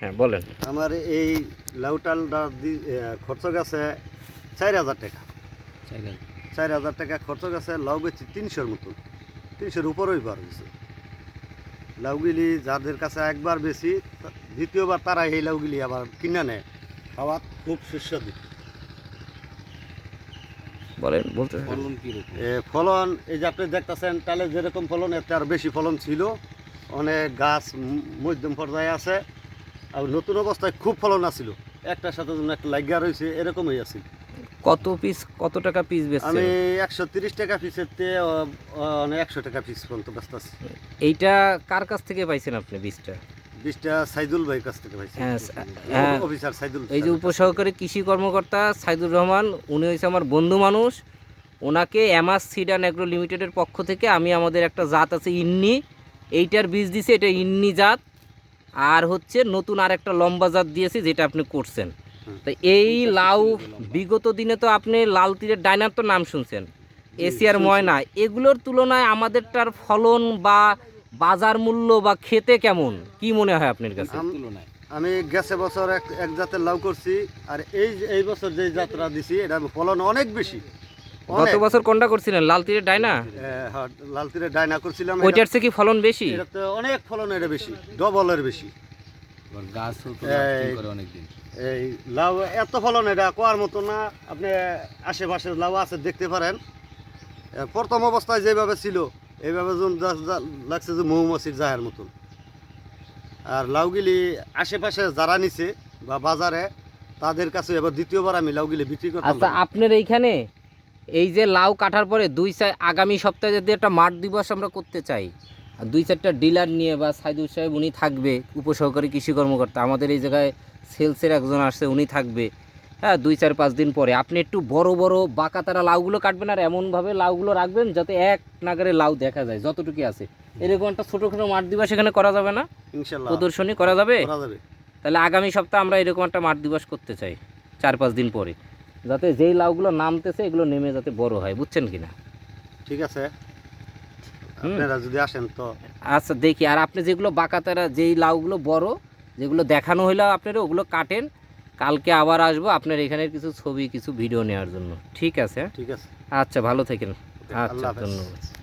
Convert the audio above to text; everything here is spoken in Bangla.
হ্যাঁ বলেন। আমার এই লাউটালটা খরচ গেছে চার হাজার টাকা। চার হাজার। টাকা খরচ গেছে লাউ বেচি তিনশোর মতন। তিনশোর উপরেই বার হয়েছে লাউগুলি যাদের কাছে একবার বেশি দ্বিতীয়বার তারা এই লাউগুলি আবার কিনে নেয়। খাওয়া খুব সুস্বাদু। বলেন বলতে এ, ফলন এই যে আপনি দেখতেছেন তাহলে যেরকম ফলন এতে আর বেশি ফলন ছিল। অনেক গাছ মধ্যম পর্যায়ে আছে। আর নতুন অবস্থায় খুব ফলন আছিল একটার সাথে একটা লাগিয়া রয়েছে এরকমই আছে কত পিস কত টাকা পিস আমি বেচছেন একশো তিরিশ টাকা পিসের চেয়ে একশো টাকা পিস পর্যন্ত ব্যস্ত আছি এইটা কার কাছ থেকে পাইছেন আপনি বীজটা? বীজটা সাইদুল ভাইয়ের কাছ থেকে পাইছি। হ্যাঁ, হ্যাঁ। অফিসার সাইদুল এই যে উপসহকারী কৃষি কর্মকর্তা সাইদুর রহমান উনি হয়েছে আমার বন্ধু মানুষ। ওনাকে অ্যামাস সিডান অ্যাগ্রো লিমিটেডের পক্ষ থেকে আমি আমাদের একটা জাত আছে ইন্নি। এইটার বীজ দিছে এটা ইন্নি জাত। আর হচ্ছে নতুন আর একটা লম্বা জাত দিয়েছি যেটা আপনি করছেন। তো এই লাউ বিগত দিনে তো আপনি লাল তীরের ডাইনার তো নাম শুনছেন। এশিয়ার ময়না এগুলোর তুলনায় আমাদেরটার ফলন বা বাজার মূল্য বা খেতে কেমন? কি মনে হয় আপনার কাছে? আম- আমি গেছে বছর এক এক জাতের লাউ করছি আর এই এই বছর যে যাত্রা দিছি এটা ফলন অনেক বেশি। গত বছর কোনটা করছিলেন? লাল তীরের ডাইনা? হ্যাঁ, লাল তীরে ডায়না করছিলাম। ওইটার কি ফলন বেশি? অনেক ফলন এটা বেশি ডবলের বেশি। গাছও তো এই- লাউ এত ফলন এটা কোয়ার মতো না আপনি আশেপাশে লাউ আছে দেখতে পারেন। প্রথম অবস্থায় যেভাবে ছিল এইভাবে লাগছে যে মৌমাছির জাহের মতন। আর লাউগুলি আশেপাশে যারা নিছে বা বাজারে তাদের কাছে এবার দ্বিতীয়বার আমি লাউগুলি বিক্রি করতাম আচ্ছা আপনার এইখানে এই যে লাউ কাটার পরে দুই সাই আগামী সপ্তাহে যদি একটা মাঠ দিবস আমরা করতে চাই আর দুই চারটা ডিলার নিয়ে বা সাইদুল সাহেব উনি থাকবে উপসহকারী কৃষি কর্মকর্তা আমাদের এই জায়গায় সেলসের একজন আসছে উনি থাকবে হ্যাঁ দুই চার পাঁচ দিন পরে। আপনি একটু বড় বড় বাঁকা তারা লাউগুলো কাটবেন আর এমনভাবে লাউগুলো রাখবেন যাতে এক নাগারে লাউ দেখা যায় যতটুকু আছে। এরকম একটা ছোটোখাটো মাঠ দিবস এখানে করা যাবে না? প্রদর্শনী করা যাবে। তাহলে আগামী সপ্তাহে আমরা এরকম একটা মাঠ দিবস করতে চাই চার পাঁচ দিন পরে। যাতে যেই লাউগুলো নামতেছে এগুলো নেমে যাতে বড় হয় বুঝছেন কি না ঠিক আছে। আপনারা যদি আসেন তো। আচ্ছা দেখি। আর আপনি যেগুলো বাঁকাতারা যেই লাউগুলো বড় যেগুলো দেখানো হইল আপনারা ওগুলো কাটেন। কালকে আবার আসব আপনার এখানের কিছু ছবি কিছু ভিডিও নেওয়ার জন্য। ঠিক আছে? হ্যাঁ? ঠিক আছে। আচ্ছা ভালো থাকেন। আচ্ছা ধন্যবাদ।